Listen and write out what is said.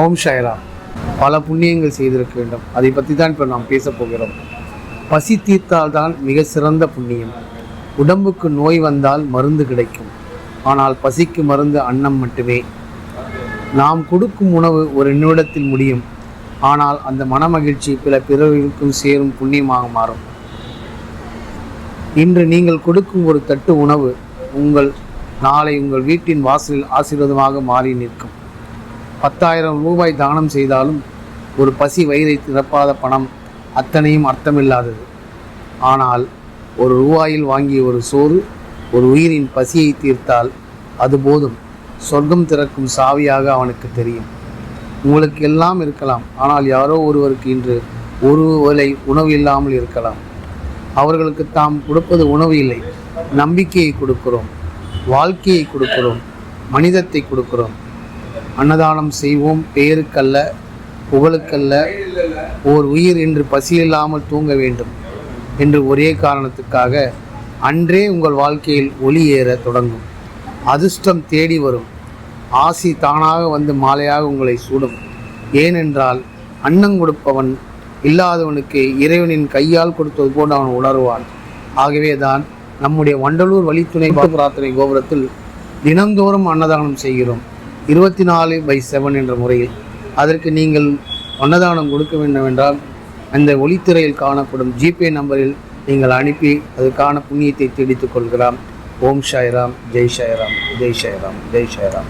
ஓம் ஷைரா பல புண்ணியங்கள் செய்திருக்க வேண்டும். அதை பற்றி தான் இப்போ நாம் பேசப் போகிறோம். பசி தீர்த்தால் தான் மிக சிறந்த புண்ணியம். உடம்புக்கு நோய் வந்தால் மருந்து கிடைக்கும். ஆனால் பசிக்கு மருந்து அன்னம் மட்டுமே. நாம் கொடுக்கும் உணவு ஒரு நிமிடத்தில் முடியும். ஆனால் அந்த மனமகிழ்ச்சி பிற பிறருக்கும் சேரும் புண்ணியமாக மாறும். இன்று நீங்கள் கொடுக்கும் ஒரு தட்டு உணவு உங்கள் நாளை உங்கள் வீட்டின் வாசலில் ஆசீர்வாதமாக மாறி நிற்கும். பத்தாயிரம் ரூபாய் தானம் செய்தாலும் ஒரு பசி வயிறை திறப்பாத பணம் அத்தனையும் அர்த்தமில்லாதது. ஆனால் ஒரு ரூபாயில் வாங்கிய ஒரு சோறு ஒரு உயிரின் பசியை தீர்த்தால் அது போதும். சொர்க்கம் திறக்கும் சாவியாக அவனுக்கு தெரியும். உங்களுக்கு எல்லாம் இருக்கலாம். ஆனால் யாரோ ஒருவருக்கு இன்று ஒரு வேலை உணவு இல்லாமல் இருக்கலாம். அவர்களுக்கு தாம் கொடுப்பது உணவு இல்லை. நம்பிக்கையை கொடுக்கிறோம். வாழ்க்கையை கொடுக்கிறோம். மனிதத்தை கொடுக்கிறோம். அன்னதானம் செய்வோம். பெயருக்கல்ல புகழுக்கல்ல ஓர் உயிர் என்று பசியில்லாமல் தூங்க வேண்டும் என்று ஒரே காரணத்துக்காக அன்றே உங்கள் வாழ்க்கையில் ஒளி ஏற தொடங்கும். அதிர்ஷ்டம் தேடி வரும். ஆசி தானாக வந்து மாலையாக உங்களை சூடும். ஏனென்றால் அன்னம் கொடுப்பவன் இல்லாதவனுக்கு இறைவனின் கையால் கொடுத்தது போன்று அவன் உணர்வான். ஆகவே தான் நம்முடைய வண்டலூர் வழித்துணை பிரார்த்தனை கோபுரத்தில் தினந்தோறும் அன்னதானம் செய்கிறோம். இருபத்தி நாலு பை செவன் என்ற முறையில் அதற்கு நீங்கள் அன்னதானம் கொடுக்க வேண்டும் என்றால் அந்த ஒளித்திரையில் காணப்படும் ஜிபே நம்பரில் நீங்கள் அனுப்பி அதற்கான புண்ணியத்தை தேடித்துக் கொள்கலாம் ஓம் சாய்ராம் ஜெய் சாய்ராம் ஜெய் சாய்ராம் ஜெய் சாய்ராம்.